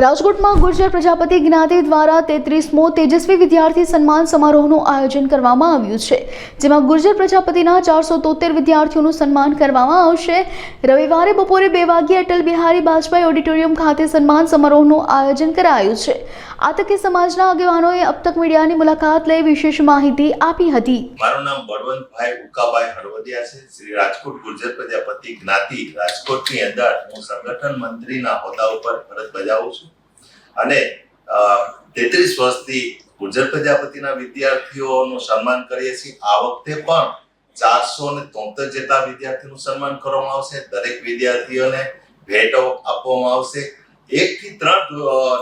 રાજકોટમાં ગુર્જર પ્રજાપતિ જ્ઞાતિ દ્વારા તેત્રીસમો તેજસ્વી વિદ્યાર્થી સન્માન સમારોહનું આયોજન કરવામાં આવ્યું છે, જેમાં ગુર્જર પ્રજાપતિના ચારસો તોતેર વિદ્યાર્થીઓનું સન્માન કરવામાં આવશે. રવિવારે બપોરે બે વાગ્યે અટલ બિહારી વાજપેયી ઓડિટોરિયમ ખાતે સન્માન સમારોહનું આયોજન કરાયું છે. આ તકે સમાજના આગેવાનોએ અબ તક મીડિયાની મુલાકાત લઈ વિશેષ માહિતી આપી હતી. મારું નામ બળવંતભાઈ ઉકાભાઈ હળવદિયા છે. શ્રી રાજકોટ ગુર્જર પ્રજાપતિ જ્ઞાતિ રાજકોટની અંદર હું સંગઠન મંત્રીના હોદ્દા ઉપર ફરજ બજાવું છું. અને તેત્રીસ વર્ષથી ગુર્જર પ્રજાપતિના વિદ્યાર્થીઓનું સન્માન કરીએ છીએ. આ વખતે પણ ચારસો ને તોતેર જેટલા વિદ્યાર્થીઓનું સન્માન કરવામાં આવશે. દરેક વિદ્યાર્થીઓને ભેટો આપવામાં આવશે. એક થી ત્રણ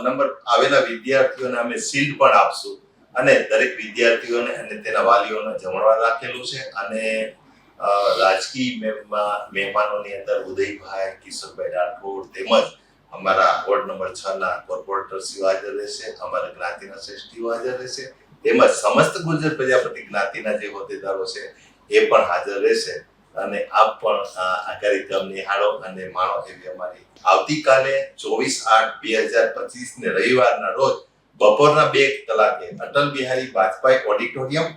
નંબર આવેલા વિદ્યાર્થીઓને અમે શિલ્ડ પણ આપશું. અને દરેક વિદ્યાર્થીઓને અને તેના વાલીઓને જમણવાર રાખેલું છે. અને રાજકીય મહેમા- મહેમાનોની અંદર ઉદયભાઈ, કિશોરભાઈ રાઠોડ તેમજ અમારા વોર્ડ નંબર છ ના કોર્પોરેટર શ્રીઓ હાજર રહેશે, અમારા જ્ઞાતિના શ્રેષ્ઠીઓ હાજર રહેશે, તેમજ સમસ્ત ગુર્જર પ્રજાપતિ જ્ઞાતિના જે હોદ્દેદારો છે, એ પણ હાજર રહેશે. અને આપ પણ આ કાર્યક્રમ નિહાળો અને માણો એવી અમારી આવતીકાલે ચોવીસ આઠ બે હજાર પચીસ ને રવિવારના રોજ બપોરના બે કલાકે અટલ બિહારી વાજપેયી ઓડિટોરિયમ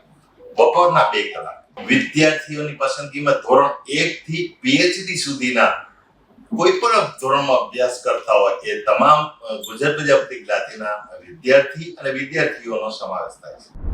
બપોરના બે કલાક. વિદ્યાર્થીઓની પસંદગીમાં ધોરણ એક થી પીએચડી સુધીના કોઈ પણ ધોરણમાં અભ્યાસ કરતા હોય એ તમામ ગુજરાત પ્રજાપતિ જ્ઞાતિના વિદ્યાર્થી અને વિદ્યાર્થીઓનો સમાવેશ થાય છે.